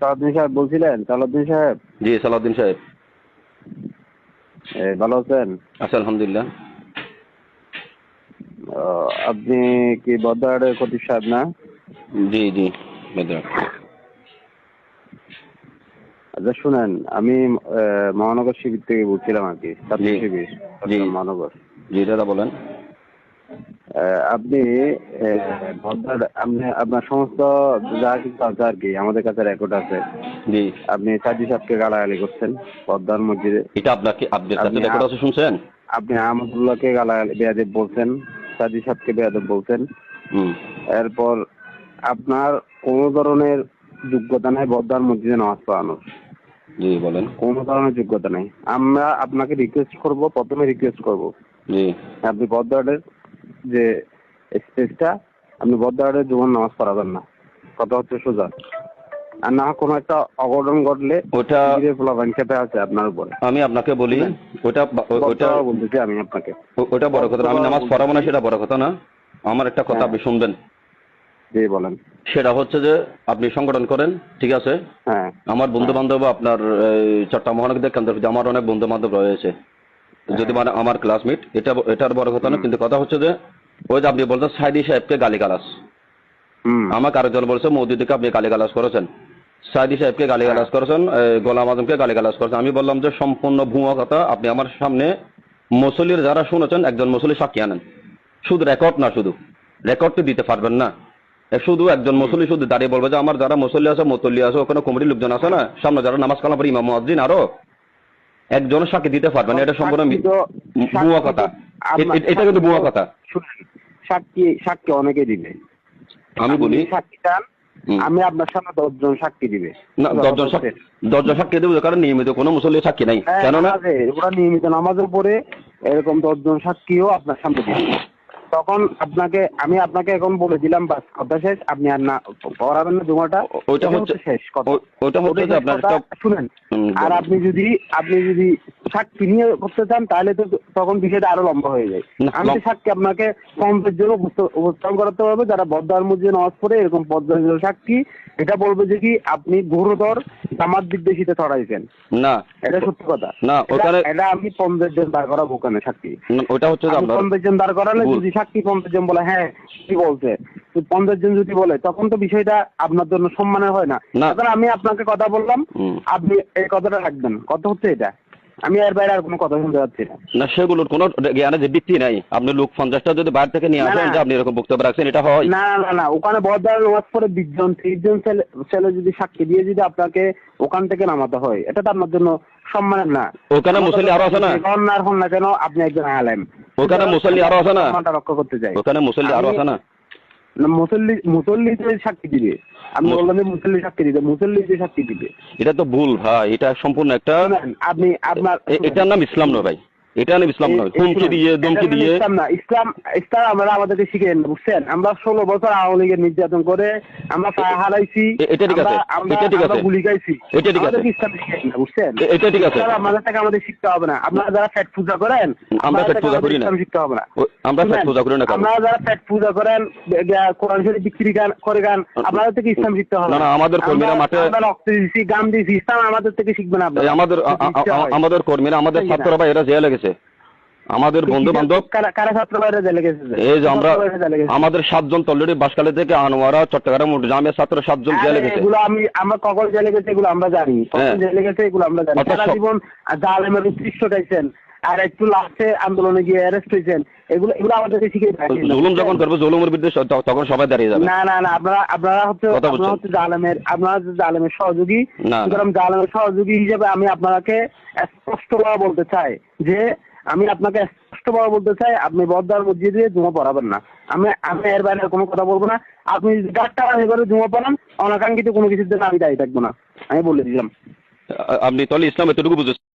সালাউদ্দিন সাহেব বলছিলেন? সালাউদ্দিন সাহেব? জি সালাউদ্দিন সাহেব। ভালো আছেন? আচ্ছা আলহামদুলিল্লাহ। আপনি কি বদ্দারের খতিব সাহেব না? জি জি বেদরা। আচ্ছা শুনেন আমি মহানগর শিবির থেকে বলছিলাম আর কি ছাত্র শিবির মহানগর। জি দাদা বলেন। আপনি আপনি আপনার সমস্ত যা কিছু আছে আর কি আমাদের কাছে রেকর্ড আছে। জি। আপনি সাজি সাহেবকে গালাগালি করছেন পদ্মার মসজিদে। এটা আপনাকে আপনার কাছে রেকর্ড আছে শুনছেন? আপনি আহমদুল্লাহকে গালাগালি বেয়াদেব বলছেন সাজি সাহেবকে বেয়াদেব বলছেন। হুম। এরপর আপনার কোনো ধরনের যোগ্যতা নাই বদ্দার মসজিদে নামাজ পড়ানোর। জি বলেন। কোনো ধরনের যোগ্যতা নাই। আমরা আপনাকে রিকোয়েস্ট করব প্রথমে রিকোয়েস্ট করব। জি। আপনি বদ্দারের যে স্টেজটা আপনি বদ্দারের জীবন নামাজ পড়াবেন না। কথা হচ্ছে সোজা। আর না কোনো একটা অঘটন ঘটলে ওটা আছে আপনার উপরে। আমি আপনাকে বলি ওটা ওটা বলতেছি আমি আপনাকে। ওটা বড় কথা আমি নামাজ পড়াবো না সেটা বড় কথা না। আমার একটা কথা হ্যাঁ। আপনি শুনবেন। বলেন। সেটা হচ্ছে যে আপনি সংগঠন করেন ঠিক আছে? হ্যাঁ। আমার বন্ধু বান্ধব আপনার চট্টগ্রাম মহানগর কেন্দ্র আমার অনেক বন্ধু বান্ধব রয়েছে। যদি মানে আমার ক্লাসমেট এটা এটার বড় কথা না কিন্তু কথা হচ্ছে যে ওই যে আপনি বলছেন সাইদি সাহেবকে গালিগালাস হুম। আমাকে আরেকজন বলছে মোদিদিকে আপনি গালিগালাজ করেছেন। সাইদি সাহেবকে গালিগালাজ করেছেন গোলাম আজমকে গালিগালাজ করেছেন। আমি বললাম যে সম্পূর্ণ ভুয়া কথা আপনি আমার সামনে মুসলির যারা শুনেছেন একজন মুসলি সাক্ষী আনেন। শুধু রেকর্ড না শুধু। রেকর্ডটি দিতে পারবেন না। শুধু একজন মুসলি শুধু দাঁড়িয়ে বলবে যে আমার যারা মুসল্লি আছে মুতল্লি আছে ওখানে কমিটির লোকজন আছে না সামনে যারা নামাজ কালাম ইমাম মুয়াজ্জিন আরও একজন সাক্ষী দিতে পারবেন না এটা সম্পূর্ণ ভুয়া কথা। এটা কিন্তু ভুয়া কথা। সাক্ষী সাক্ষী অনেকে দিবে। আমি বলি সাক্ষী চান আমি আপনার সামনে দশজন সাক্ষী দিবে। না দশজন সাক্ষী দশজন সাক্ষী দেবো কারণ নিয়মিত কোনো মুসল্লি সাক্ষী নাই। হ্যাঁ, কেননা ওরা নিয়মিত নামাজের পরে এরকম দশজন সাক্ষীও আপনার সামনে দিবে। তখন আপনাকে আমি আপনাকে এখন বলে দিলাম বাস কথা শেষ আপনি আর না পড়াবেন না জুমাটা ওইটা হচ্ছে- শেষ কথা। হচ্ছে আপনার শুনেন। আর আপনি যদি আপনি যদি সাক্ষী নিয়ে করতে চান তাহলে তো তখন বিষয়টা আরও লম্বা হয়ে যায়। আমি সাক্ষী আপনাকে জন্য উপস্থাপন করাতে হবে যারা বদ্দার মধ্যে নামাজ পড়ে এরকম পদ্মার সাক্ষী এটা বলবে যে কি আপনি গুরুতর বিদ্বেষীতে ছড়াইছেন। না। এটা সত্যি কথা। না, ওখানে- এটা আমি পঞ্চাশ জন দাঁড় করাবো ওখানে সাক্ষী ওটা হচ্ছে পঞ্চাশ জন দাঁড় করালে যদি সাক্ষী পঞ্চাশ জন বলে হ্যাঁ কি বলছে? পঞ্চাশ জন যদি বলে তখন তো বিষয়টা আপনার জন্য সম্মানের হয় না। না। আমি আপনাকে কথা বললাম। আপনি এই কথাটা রাখবেন। কথা হচ্ছে এটা। আমি এর বাইরে আর কোনো কথা শুনতে যাচ্ছি না। না সেগুলোর কোনো জ্ঞানের যে ভিত্তি নাই। আপনি লোক পঞ্চাশটা যদি বাইরে থেকে নিয়ে আসেন যে আপনি এরকম বক্তব্য রাখছেন এটা হয়। না না না ওখানে বদার নামাজ পরে বিশ জন ছেলে যদি সাক্ষী দিয়ে যদি আপনাকে ওখান থেকে নামাতে হয় এটা তো আপনার জন্য সম্মানের না। ওখানে মুসল্লি আরও আছে না? না হন না কেন আপনি একজন আলেম। ওখানে মুসল্লি আরও আছে না? রক্ষা করতে চাই। ওখানে মুসল্লি আরও আছে না? মুসল্লি মুসল্লি যে সাক্ষী দিবে। আমি বললাম যে মুসল্লি সাক্ষী দিবে মুসল্লি যে সাক্ষী দিবে। এটা তো ভুল ভাই। এটা সম্পূর্ণ একটা আপনি আপনার এটার নাম ইসলাম নয় ভাই। নাম ইসলাম নয় হুমকি দিয়ে এটা হলো দিয়ে। ইসলাম না ইসলাম ইসলাম আমরা আমাদেরকে শিখেন বুঝছেন? আমরা ষোলো বছর আওয়ামী লীগের নির্যাতন করে আমরা পায়ে হারাইছি এটা ঠিক আছে, এটা ঠিক আছে। গুলি খাইছি। এটা ঠিক আছে। ইসলাম শিখেন না বুঝছেন? এটা ঠিক আছে। আমাদের থেকে আমাদের শিখতে হবে না। আপনারা যারা পেট পূজা করেন আমরা আমাদের পূজা করি না। শিখতে হবে না। আমরা শুনেন, পূজা করি না আপনারা যারা পেট পূজা করেন কোরআন শরীফ বিক্রি গান করে গান আপনাদের থেকে ইসলাম শিখতে হবে না, না, আমাদের কর্মীরা মাঠে- আমরা রক্ত দিয়েছি গান দিয়েছি ইসলাম আমাদের থেকে শিখবেন আপনারা আমাদের। আমাদের কর্মীরা আমাদের ছাত্ররা এরা জেলে গেছে। আমাদের বন্ধু বান্ধব? কারা কারা এই যে আমরা। আমাদের সাতজন তলরেডি বাসকালে থেকে আনোয়ারা চট্টগ্রাম জামিয়া ছাত্র সাতজন জেলে গেছে। এগুলো আমি আমরা কখন জেলে গেছে এগুলো আমরা জানি। হ্যাঁ। জেলে গেছে এগুলো আমরা জানি। সারা জীবন জালেমের উৎকৃষ্ট গাইছেন আর একটু লাস্টে আন্দোলনে গিয়ে অ্যারেস্ট হয়েছেন। এগুলো এগুলো আমাদেরকে শিখে জুলুম যখন করবে জুলুমের বিরুদ্ধে তখন সবাই দাঁড়িয়ে যাবে। না না না আপনারা আপনারা হচ্ছে আপনারা হচ্ছে জালেমের আপনারা জালেমের সহযোগী। সুতরাং জালেমের সহযোগী হিসেবে আমি আপনাকে স্পষ্টভাবে বলতে চাই যে আমি আপনাকে স্পষ্টভাবে বলতে চাই, আপনি বদ্দার মসজিদে জুমা পড়াবেন না। আমি আমি এর বাইরে কোনো কথা বলব না। আপনি গাছটা বানিয়ে করে জুমা পড়ান, অনাকাঙ্ক্ষিত কোনো কিছুর জন্য আমি দায়ী থাকব না। আমি বলে দিলাম। আপনি তাহলে ইসলাম এতটুকু বুঝেছেন?